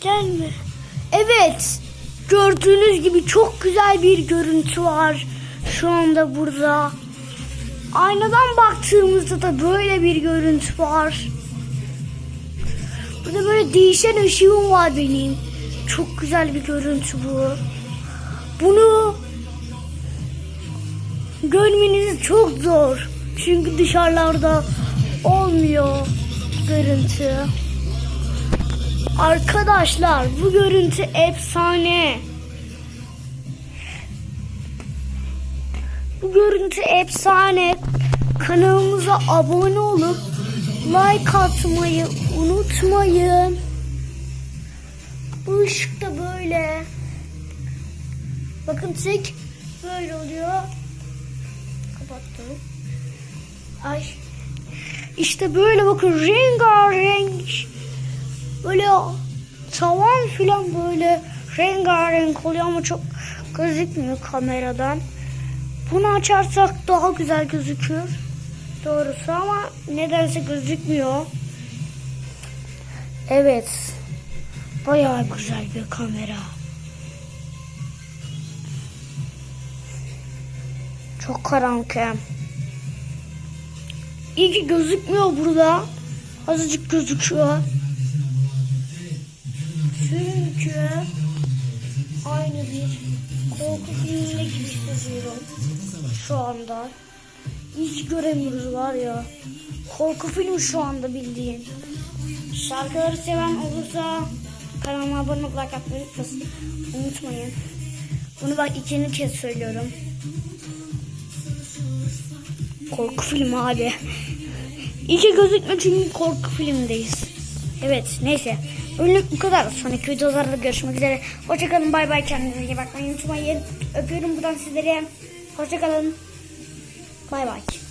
Gelme. Evet. Gördüğünüz gibi çok güzel bir görüntü var. Şu anda burada. Aynadan baktığımızda da böyle bir görüntü var. Burada böyle değişen ışığım var benim. Çok güzel bir görüntü bu. Bunu görmeniz çok zor. Çünkü dışarılarda olmuyor görüntü. Arkadaşlar bu görüntü efsane. Bu görüntü efsane. Kanalımıza abone olup like atmayı unutmayın. Bu ışık da böyle. Bakın tek böyle oluyor. Kapattım. Ay. İşte böyle bakın rengarenk. Böyle tavan filan böyle rengarenk oluyor ama çok gözükmüyor kameradan. Bunu açarsak daha güzel gözükür. Doğrusu ama nedense gözükmüyor. Evet. Bayağı güzel bir kamera. Çok karanlık. hem. İyi ki gözükmüyor burada. Azıcık gözüküyor. Çünkü aynı bir korku filmine gibi hissediyorum şu anda. Hiç göremiyoruz var ya. Korku filmi şu anda bildiğin. Şarkıları seven olursa kanalıma abone olup like atmayı unutmayın. Bunu bak ikinci kez söylüyorum. Korku filmi abi. İki gözükme çünkü korku filmdeyiz. Evet neyse. Bugünlük bu kadar. Sonraki videolarda görüşmek üzere. Hoşçakalın bay bay kendinize iyi bakmayı unutmayın. Öpüyorum buradan sizlere. Hoşçakalın. Bay bay.